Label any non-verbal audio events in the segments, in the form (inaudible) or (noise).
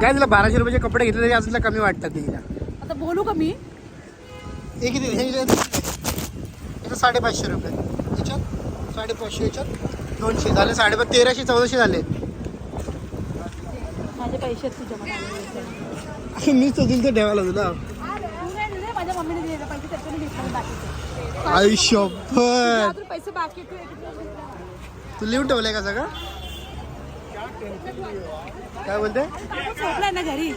काय तिला बाराशे रुपयाचे कपडे घेतले तरी अजून कमी वाटतात तिला. आता बोलू का मी? हे किती? हे याचं साडेपाचशे रुपये. याच्यात? साडेपाचशे याच्यात? दोनशे. झाले साडे तेराशे चौदाशे झाले. माझे पैसे तुझ्या दिल तर ठेवायला तुला माझ्या मम्मीने दिलेले पैसे त्याच्याने घेतले बाकीचे. आयुष्यभर अजून पैसे बाकी आहेत, तू एक- एक- तू लिहून ठेवलंय का सगळं? काय बोलते? ना घरी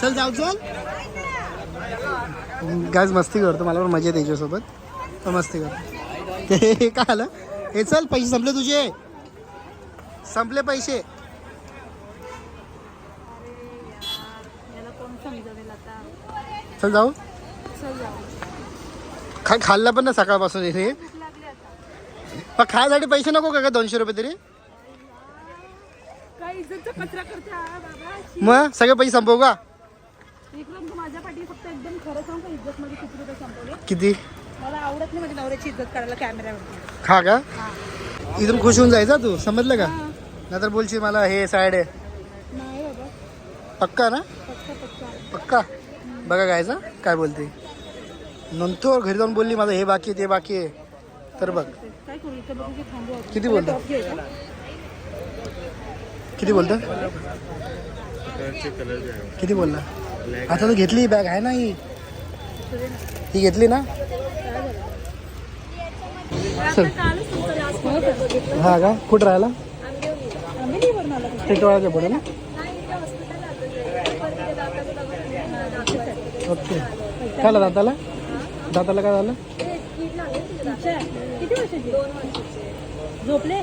चल जाऊ चल. गाज मस्ती करतो. मला पण मजा येते याच्यासोबत. तर मस्ती कर ते काय आलं? हे चल पैसे संपले तुझे. संपले पैसे. चल जाऊ. चल खा खाल्लं पण ना सकाळपासून इथे पण खायसाठी पैसे नको का दोनशे रुपये तरी? काय इज्जतचा कचरा करते. बाबा शी. मग? सगळे पैसे संपवू का? विक्रम तू माझ्या पाठी फक्त एकदम खरं सांग का इज्जत मध्ये किती रुपये संपवले? किती? मला आवडत नाही माझ्या नवऱ्याची इज्जत करायला कॅमेऱ्यावरती खा का? हा. इथून खुश होऊन जायचा तू? समजलं का. नाहीतर बोलशील मला हे साईड आहे. नाही बाबा. पक्का ना? पक्का बघा गायचा काय बोलते. नंतर घरी जाऊन बोलली माझं हे बाकी आहे ते बाकी आहे. तर बघ. काय करू इथं बघू की थांबू आपण. किती बोलतो? टॉप घे का? किती बोलतो? किती बोलला? आता तू घेतली बॅग आहे ना ही? ही घेतली ना? चल. हा का? कुठं राहिला? आम्ही पुढे ना? ओके. काय झालं दाताला? दाताला काय झालं? झोपले?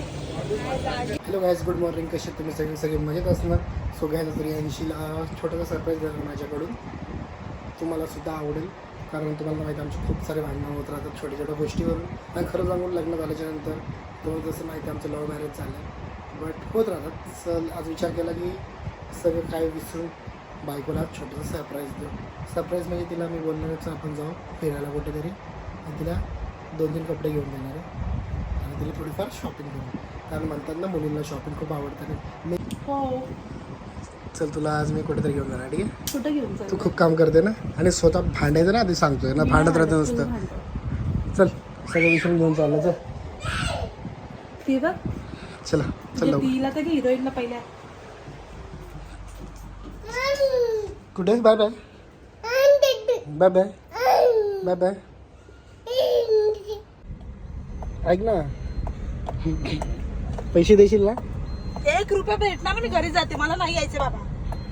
हॅलो गायज गुड मॉर्निंग कसे तुम्ही सगळे? सगळे मजेत असणार? सो घ्यायला तरी ऐंशीला छोटासा सरप्राईज देणार माझ्याकडून. तुम्हाला सुद्धा आवडेल कारण तुम्हाला माहिती आमचे आमची खूप सारे भांडणं होत राहतात छोट्या छोट्या गोष्टीवरून. आणि खरं सांगून लग्न झाल्याच्यानंतर तुम्हाला जसं माहिती आहे, आमचं लव्ह मॅरेज झालं बट होत राहतात. स आज विचार केला की सगळं काय विसरून बायकोला छोटंसं सरप्राईज देऊ. सरप्राईज म्हणजे तिला मी बोलणारच आपण जाऊ फिरायला कुठेतरी. आणि तिला दोन तीन कपडे घेऊन देणार आहे. तिला थोडीफार शॉपिंग करू कारण म्हणतात ना मुलींना शॉपिंग खूप आवडतं मी हो. चल तुला आज मी कुठेतरी घेऊन जाणार ठीक आहे? कुठं घेऊन तू खूप काम करते ना? आणि स्वतः भांडायचं ना आधी सांगतोय ना भांडत राहतं नुसतं. चल सगळं विसरून घेऊन चाललं चल. चला चल जे लवकर. तिला तर हिरोईनला पहिल्या. कुठे? Bye bye. Bye bye. Bye bye. ऐक ना. पैसे देशील ना? एक रुपया भेटणार ना मी घरी जाते. मला नाही यायचे बाबा.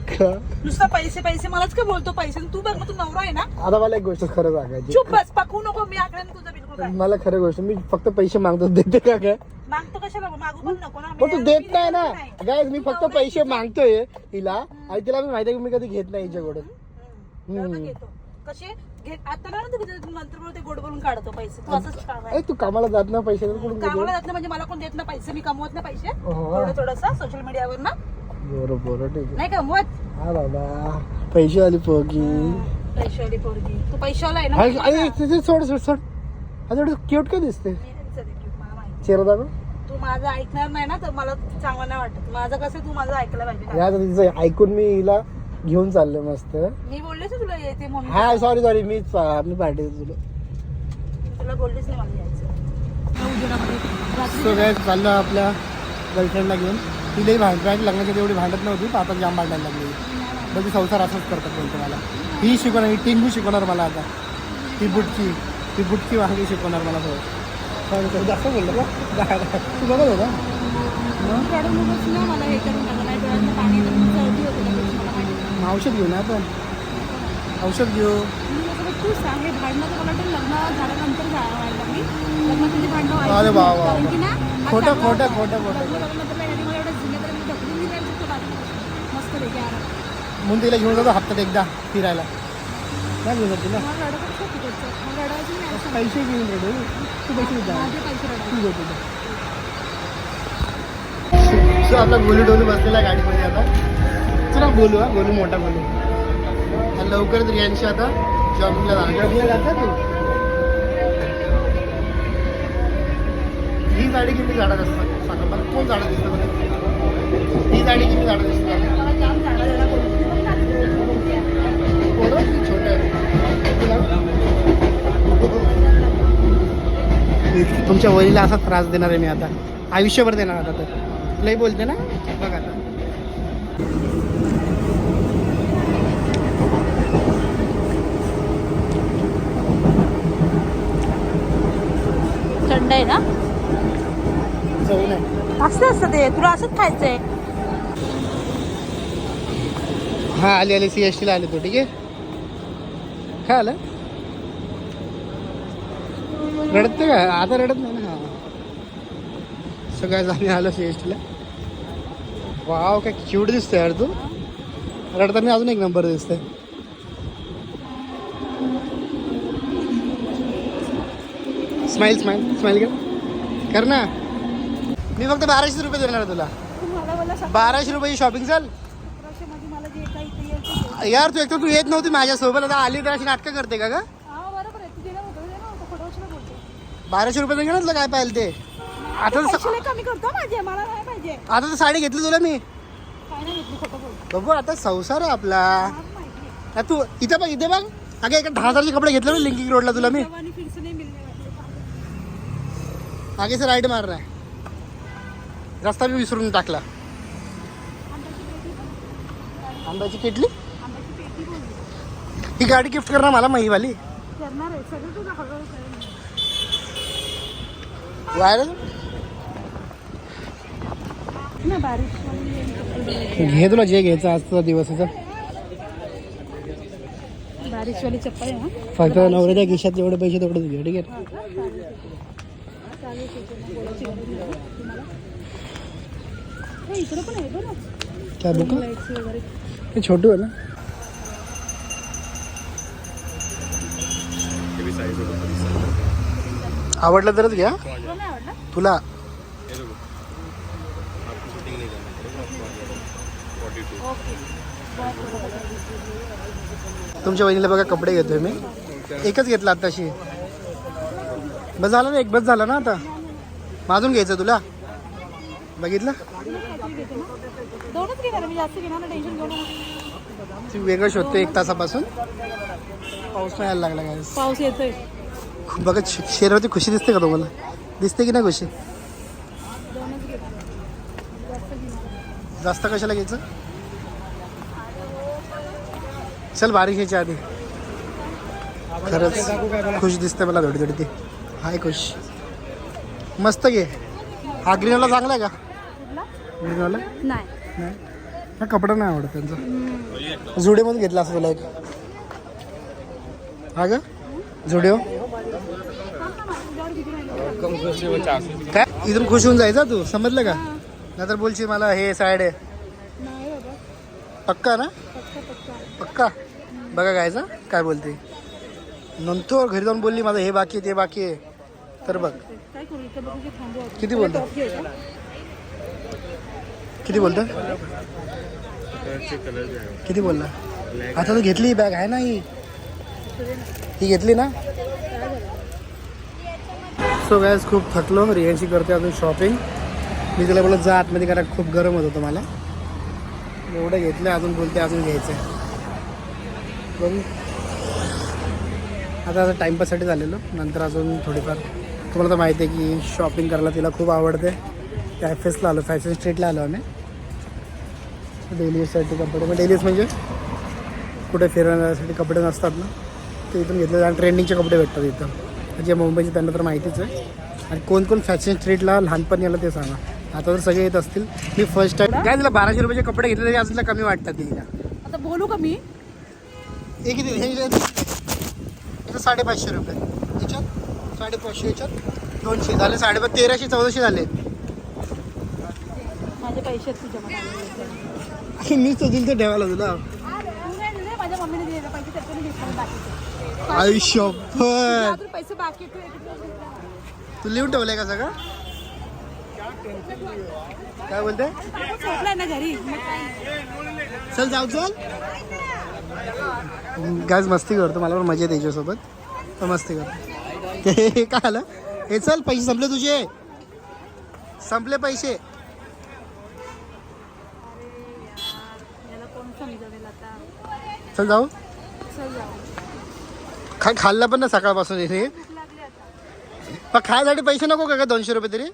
का? नुसतं पैसे पैसे. मलाच का बोलतो पैसे? तू बघ ना तू नवरा आहे ना? आता मला एक गोष्ट खरं सांगायची. चुप बस पकवू नको. मी आकडे तुझं बिलकुल काय मला खरं गोष्ट मी फक्त पैसे मागतो. देते का काय? मागतो कशाला मागू पण नको ना. पण तू मी- देत नाही ना. नाही. गाय मी फक्त नवरा पैसे. मागतोय तिला आणि तिला मी माहिती आहे की मी कधी घेत नाही हिच्याकडून. हम्म. एवढं घेतो. कसे? घे आता ना तू नंतर बोलून ते गोड बोलून काढतो पैसे. तू असंच छान आहे. तू कामाला जात ना पैसे कामाला जात नाही म्हणजे मला कोण देत ना पैसे? मी कमवत ना पैसे. हो. थोडं थोडंसं सोशल मीडियावर ना. बरं बरं ठीक नाही कमवत. हा बाबा. पैसे आली पोगी पैशावाली पोरगी. तू पैशावाला आहे ना मला- ते- ते सोड सोड सोड. क्यूट काय दिसते? मी नाही दिसत आहे cute, मला माहिती. चेहरा दाखव. तू माझं ऐकणार नाही ना तर मला चांगलं नाही वाटत. माझं कसं तू माझं ऐकलं पाहिजे. या तिचं ऐकून मी हिला घेऊन चाललो मस्त. मी बोललेच ना तुला येते म्हणून हा सॉरी सॉरी मीच मी पाठी तुला तुला बोललीच नाही मला यायचं. उजेडामध्ये. रात्री सो काय चाललं आपल्या गर्लफ्रेंडला घेऊन. तिलाही भांडण लग्नाच्या तेवढी भांडत नव्हती पण आता जाम भांडायला लागली. पण ती संसार असंच करतात बोलतो मला. ही शिकवणार ही टिंगू शिकवणार मला आता. ती बुटकी ती बुटकी वांगी शिकवणार मला म्हणतो? जास्त बोललो का? तू बघत होता? मला हे करून पाणी मग औषध घेऊ ना आपण औषध घेऊ मी असं बघ, तू सांग हे भांडणं तर मला वाटतं लग्न झाल्यानंतर जा- व्हायला मी लग्नात तुझी भांडणं व्हायची अरे नाही. वा, वा, कारण वा. की ना खोटं, चांगला खोटं, होता. खोटं, खोटं. लग्न झाल्यानंतर ह्याने मला एवढं झिंगे तर मी ढकलून दिलं आणि तिथं बाजूला मस्त पैकी आराम. म्हणून तिला घेऊन जातो हप्त्यात एकदा फिरायला नाही घेऊन जाते ना मला रडत कसं तिकडचं मला रडायचं नाही असं. पैसे घेऊन रेडू तू पैसे द्या माझे पैसे रडायचे तू सो आपला गोलू डोलू बसलेला आहे गाडीमध्ये आता दुसरा गोलू हा गोलू मोठा गोलू लवकरच यांशी आता जॉबला जॉबला तू? ही गाडी किती झाडं असतात? सांगा मला कोण झाडं दिसतात ही गाडी किती झाडं दिसतात तुमच्या वरीला असा त्रास देणार आहे मी आता. आयुष्यभर देणार आता तर लई बोलते ना? बघा आता. थंड आहे ना? असं असतं ते. तुला असंच खायचंय. हा आली आली. सी एस टीला आले तो ठीक आहे? काय आलं? रडते का? आता रडत नाही ना? सगळ्या आम्ही आलो सी एस टीला वाव काय क्यूट दिसतोय यार तू. रडताना अजून एक नंबर दिसतोय. स्माइल स्माइल स्माइल कर. ना. मी फक्त बाराशे रुपये देणार आहे तुला. बाराशे रुपयाची शॉपिंग चाल. यार तू एक तर तू येत नव्हती माझ्यासोबत. आता आली तर अशी नाटकं करते का ग? बाराशे रुपये घेणार काय पाहिजे ते? आता आता तर साडी घेतली तुला मी. बघू आता संसार आहे आपला. तू इथे बघ इथे बघ. अगे एका दहा हजारचे कपडे घेतले ना लिंकिंग रोडला तुला मी जवानी फिर से नहीं मिलने वाली. आगे से राईट मारणार आहे रस्ता मी विसरून टाकला। आंब्याची किटली. ही गाडी गिफ्ट करणार मला तुझं करेन. व्हायरल वाली घे. तुला जे घ्यायचं आजचा दिवस आहे बारीक वाली चप्पल फक्त नवऱ्याच्या खिशात जेवढे पैसे तेवढेच घे ठीक आहे? इकडे पण आहे बरं. काय बुक छोटू आहे ना? आवडलं तरच घ्या. तुला तुमच्या वहिनीला बघा कपडे घेतोय मी. एकच घेतला आताशी. बस झालं ना एक बस झाला ना आता? माझून घ्यायचं तुला? बघितलं? दोनच घेणार आहे, मी जास्त घेणार नाही, टेन्शन घेऊ नका. ती वेगळं शोधते एक तासापासून. पाऊस नाही यायला लागला काय पाऊस येतोय. बघा शे- शेरवरती खुशी दिसते का तुम्हाला? दिसते की नाही खुशी? जास्त कशाला घ्यायचं? चल बारीक घ्यायच्या आधी. खरंच खुश दिसते मला थोडी थोडी ती हाय खुश. मस्त घे. हा ग्रीनवाला चांगला आहे का? ग्रीनवाला नाही. नाही? हा कपडा नाही आवडत त्यांचा. झुडिओमधून घेतला असं तुला एक. हा का झुडिओ काय? इथून खुश होऊन जायचा तू. समजलं का? नाहीतर बोलशील मला हे साईड आहे. पक्का ना? पक्का? बघा गायचा काय बोलते? नंतर घरी जाऊन बोलली माझं हे बाकी आहे ते बाकी आहे. तर बघ. किती बोलतो? किती बोलतो? किती बोलला? आता तू घेतली बॅग आहे ना ही? ही घेतली ना? सो गॅस खूप थकलो. रियांशी करते अजून शॉपिंग मी तिला बोलत जा आतमध्ये कारण खूप गरम होत होतं मला एवढं घेतलं अजून बोलते अजून घ्यायचं बघू. आता आता टाईमपाससाठी झालेलो. नंतर अजून थोडीफार तुम्हाला तर माहिती आहे की शॉपिंग करायला तिला खूप आवडते कॅफेसला आलो फॅशन स्ट्रीटला आलो आम्ही डेली यूजसाठी कपडे मग डेली यूज म्हणजे कुठे फिरण्यासाठी कपडे नसतात ना ते इथून घेतले आणि ट्रेंडिंगचे कपडे भेटतात इथं जे मुंबईचे त्यांना तर माहितीच आहे आणि कोण कोण फॅशन स्ट्रीटला लहानपणी आलं ते सांगा आता तर सगळे येत असतील मी फर्स्ट टाइम काय तिला बाराशे रुपयाचे कपडे घेतले तरी तिला कमी वाटतात तिला आता बोलू का मी हे किती हे साडेपाचशे रुपये याच्यात साडेपाचशे याच्यात? दोनशे. झाले साडे तेराशे चौदाशे झाले. माझे पैसे मनात मीच तो ठेवायला तुला आयुष्यभर तू लिहून ठेवलंय का सगळं? काय बोलते. चल जाऊ चल. गाज मस्ती करतो. मला पण मजा येते याच्यासोबत. तर मस्ती करतो. हे (laughs) काय आलं हे चल पैसे संपले तुझे. संपले पैसे. चल जाऊ. खा खाल्लं पण ना सकाळपासून आता मग खायसाठी पैसे नको का का दोनशे रुपये तरी?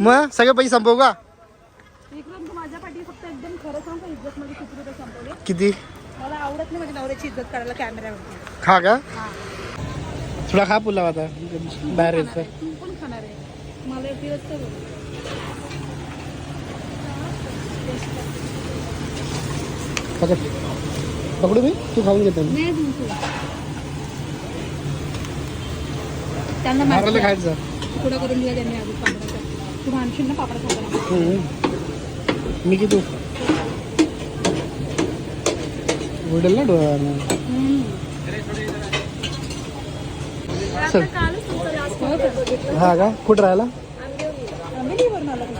मग सगळे पैसे संपवू का? का किती? मला आवडत नाही माझ्या नवऱ्याची इज्जत करायला कॅमेऱ्यावरती खा का? हा. थोडा खा पुलाव आता. बाहेर येत तू पण खाणार आहे. मला एक दिवस तर बोल. पकड. पकडू मी? तू खाऊन घेतो नाही देऊ तुला. त्यांना मारायला खायचं. तुकडा करून दिला त्यांनी आधी पापडाचा तू मानशील ना पापडा खाताना? हम्म. मी किती उडेल ना डोळ्यानं चल. हा का? कुठं राहिला?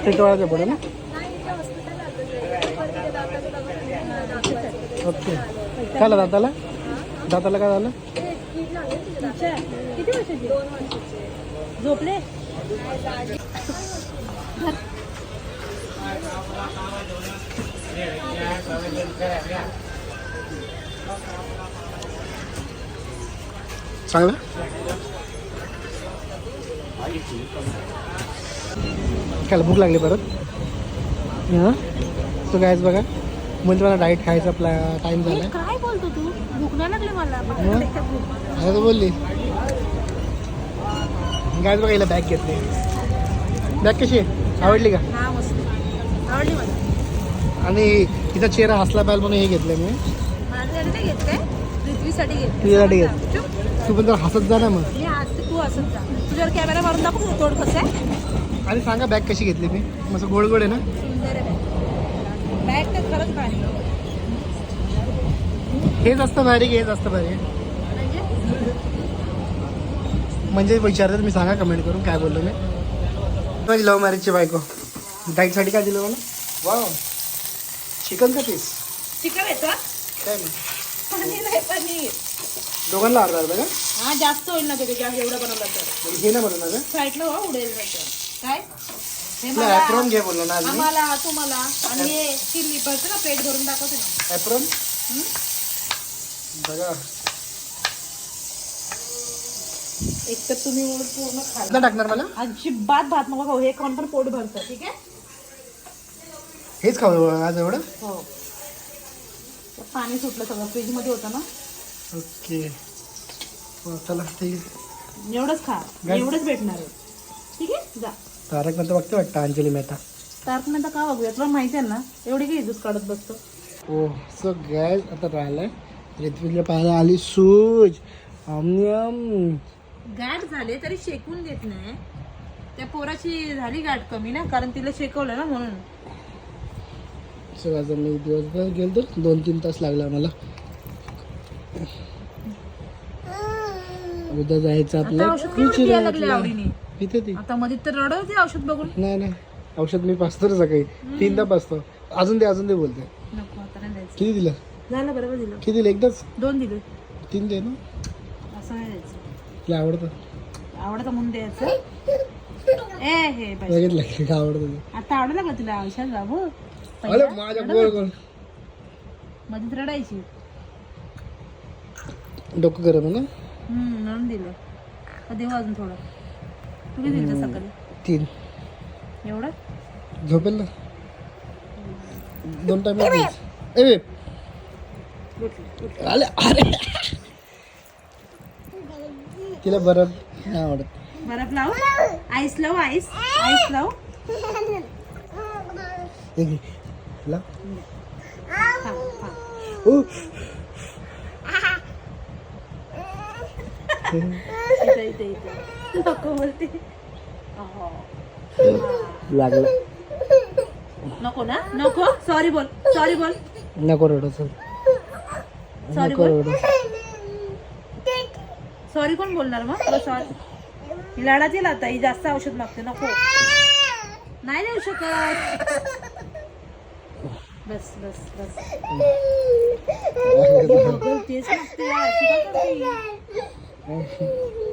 टिटवाळाच्या पुढे ना? ओके. काय झालं दाताला? दाताला काय झालं? झोपले चांगलं? काय भूक लागली परत. हां? तो कायच बघा? म्हणजे मला डाईट खायचा प्लॅ टाईम झाला. काय बोलतो तू? भूक नाही लागली मला. बोलली. गायच बघा हिला बॅग घेतली. बॅग कशी आहे? आवडली का? आवडली मला. आणि तिचा चेहरा हसला पाहिजे म्हणून हे घेतलं मी. माझ्यासाठी नाही घेत काय पृथ्वीसाठी घेत तुझ्यासाठी घेत तू पण जर हसत जा ना मग. मी आज तू असंच जा. तुझ्यावर कॅमेरा मारून दाखव तुझं तोड कसं आहे. आणि सांगा बॅग कशी घेतली मी? मस्त गोड गोड आहे ना? सुंदर आहे. बॅग तर खरंच भारी आहे. हेच असतं भारी की हेच असतं भारी म्हणजे? म्हणजे विचारतात मी सांगा कमेंट करून काय बोललो मी. माझी लव्ह मॅरेजची बायको. डाईटसाठी काय दिलं मला? वा चिकन का पीस चिकन आहे का? काय मग पनीर आहे पनीर. दोघांना अर्धा अर्धा का? हा जास्त होईल ना ते जास्त एवढं बनवलं तर. म्हणजे हे ना बनवणार का? साईडला हो उडेल काय? हे नाही मला ॲप्रॉन घे बोललो ना आज मी आम्हाला तुम्हाला. आणि हे चिल्ली भरतं ना प्लेट भरून दाखवते ना. ॲप्रॉन? बघा. एक तर तुम्ही पूर्ण खा किती टाकणार मला? अजिबात भात नको खाऊ हे कोण पण पोट भरतं ठीक आहे? हेच खाऊ आज एवढं? हो. पाणी सुटलं सगळं फ्रीजमध्ये होतं ना? ओके. हो, चला ठीक आहे एवढंच खा. एवढंच भेटणार आहे. ठीक आहे? जा. तारक नंतर बघते वाटतं अंजली मेहता. तारक नंतर का बघूया? तुला माहिती आहे ना एवढी काही दूध काढत बसतो. ओ सो गॅस आता राहिलाय. ऋत्विजला पाहायला आली सूज. गाठ झाले तरी शेकून देत नाही. त्या पोराची झाली गाठ कमी ना कारण तिला शेकवलं ना म्हणून. सो आज मी दिवसभर गेलो दोन तीन तास लागला मला उद्या जायचं आपलं. औषध घेऊन यायला लागले. आवडीने. इथे ती. आता मध्ये तर रडवते औषध बघून. नाही नाही. औषध मी पाचतो रे सकाळी तीनदा पाचतो. अजून दे अजून दे बोलते. नको आता नाही द्यायचं. किती दिलं? झालं बरोबर दिलं. किती दिलं? एकदाच? दोन दिले. तीन दे ना. असं नाही द्यायचं. तुला आवडतं? आवडतं म्हणून द्यायचं. ए हे बाई. बघितलं की का आवडतं ते. आता आवडलं का तुला? औषध बाबू? अरे पहिला? माझ्या गोल गोल मध्येच रडायची. डोकं गरम आहे ना? हम्म म्हणून दिलं देऊ अजून थोडं. तू किती दिलं सकाळी? तीन. एवढं? झोपेल ना? दोन टाइम ए. आले अरे तिला बरं नाही आवडत. बर्फ लाव. आईस लाव आईस. आईस लाव. ला. खा. ओ, इथं इथं इथं नको अहो. लागलं नको ना नको. सॉरी बोल सॉरी बोल. नको रडू चल. सॉरी नको बोल. रडू. सॉरी कोण बोलणार मग तुला सॉरी लाडाची आता ही जास्त औषध मागते नको. नाही देऊ शकत बस बस बस. (laughs) तेच मागते यार, अशी का करते ही? Mm-hmm. (laughs)